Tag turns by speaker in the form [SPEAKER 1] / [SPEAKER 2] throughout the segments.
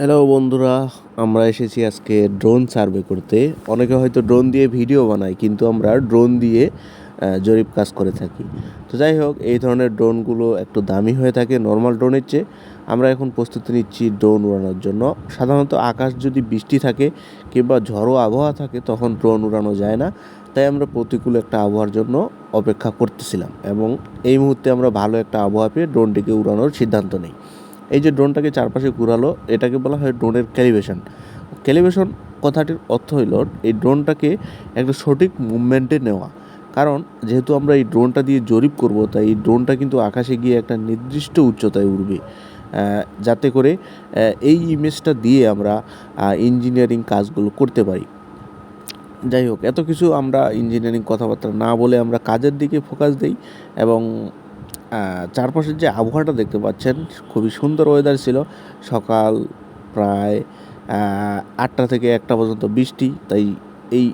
[SPEAKER 1] Hello বন্ধুরা। আমরা এসেছি আজকে ড্রোন সার্ভে করতে। অনেকে হয়তো ড্রোন দিয়ে ভিডিও বানায়, কিন্তু আমরা ড্রোন দিয়ে জরিপ কাজ করে থাকি। তো যাই হোক, এই ধরনের ড্রোনগুলো একটু দামি হয়ে থাকে নর্মাল ড্রোনের চেয়ে। আমরা এখন প্রস্তুতি নিচ্ছি ড্রোন উড়ানোর জন্য। সাধারণত আকাশ যদি বৃষ্টি থাকে কিংবা ঝড়ো আবহাওয়া থাকে, তখন ড্রোন উড়ানো যায় না। তাই আমরা প্রতিকূল একটা আবহাওয়ার জন্য অপেক্ষা করতেছিলাম এবং এই মুহূর্তে আমরা ভালো একটা আবহাওয়া পেয়ে ড্রোনটিকে উড়ানোর সিদ্ধান্ত নিই। এই যে ড্রোনটাকে চারপাশে ঘুরালো, এটাকে বলা হয় ড্রোনের ক্যালিব্রেশন ক্যালিব্রেশন কথাটির অর্থ হইল, এই ড্রোনটাকে একটা সঠিক মুভমেন্টে নেওয়া। কারণ, যেহেতু আমরা এই ড্রোনটা দিয়ে জরিপ করব, তাই এই ড্রোনটা কিন্তু আকাশে গিয়ে একটা নির্দিষ্ট উচ্চতায় উঠবে যাতে করে এই ইমেজটা দিয়ে আমরা ইঞ্জিনিয়ারিং কাজগুলো করতে পারি। যাই হোক, এত কিছু আমরা ইঞ্জিনিয়ারিং কথাবার্তা না বলে আমরা কাজের দিকে ফোকাস দিই এবং চারপাশের যে আবহাওয়াটা দেখতে পাচ্ছেন, খুবই সুন্দর ওয়েদার ছিল। সকাল প্রায় আটটা থেকে একটা পর্যন্ত বৃষ্টি, তাই এই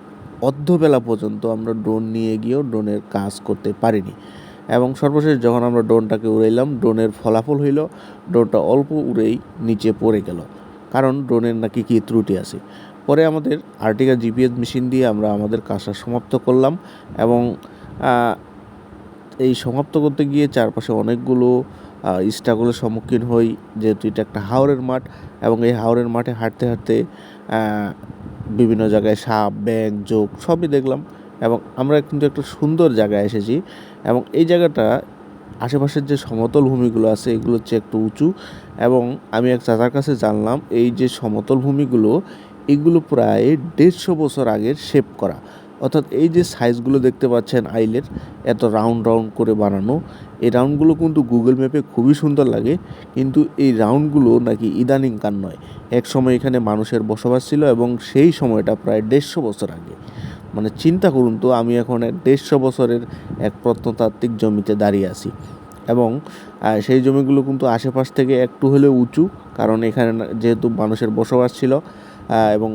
[SPEAKER 1] অর্ধবেলা পর্যন্ত আমরা ড্রোন নিয়ে গিয়েও ড্রোনের কাজ করতে পারিনি। এবং সর্বশেষ যখন আমরা ড্রোনটাকে উড়াইলাম ড্রোনের ফলাফল হইল ড্রোনটা অল্প উড়েই নিচে পড়ে গেল। কারণ ড্রোনের নাকি কী ত্রুটি আছে? পরে আমাদের আর্টিকা জিপিএস মেশিন দিয়ে আমরা আমাদের কাজটা সমাপ্ত করলাম এবং এই সমাপ্ত করতে গিয়ে চারপাশে অনেকগুলো স্ট্রাগলের সম্মুখীন হই, যেহেতু এটা একটা হাওরের মাঠ এবং এই হাওরের মাঠে হাঁটতে হাঁটতে বিভিন্ন জায়গায় সাপ ব্যাং যোগ সবই দেখলাম এবং আমরা কিন্তু একটা সুন্দর জায়গায় এসেছি এবং এই জায়গাটা আশেপাশের যে সমতল ভূমিগুলো আছে এগুলো হচ্ছে একটু উঁচু এবং আমি এক চাচার কাছে জানলাম এই যে সমতল ভূমিগুলো এগুলো প্রায় দেড়শো বছর আগের শেপ করা। অর্থাৎ এই যে সাইজগুলো দেখতে পাচ্ছেন আইলের, এত রাউন্ড রাউন্ড করে বানানো, এই রাউন্ডগুলো কিন্তু গুগল ম্যাপে খুবই সুন্দর লাগে। কিন্তু এই রাউন্ডগুলো নাকি ইদানিংকার নয়। এক সময় এখানে মানুষের বসবাস ছিল এবং সেই সময়টা প্রায় দেড়শো বছর আগে। মানে চিন্তা করুন তো, আমি এখন এক দেড়শো বছরের এক প্রত্নতাত্ত্বিক জমিতে দাঁড়িয়ে আছি। এবং সেই জমিগুলো কিন্তু আশেপাশ থেকে একটু হলেও উঁচু, কারণ এখানে যেহেতু মানুষের বসবাস ছিল এবং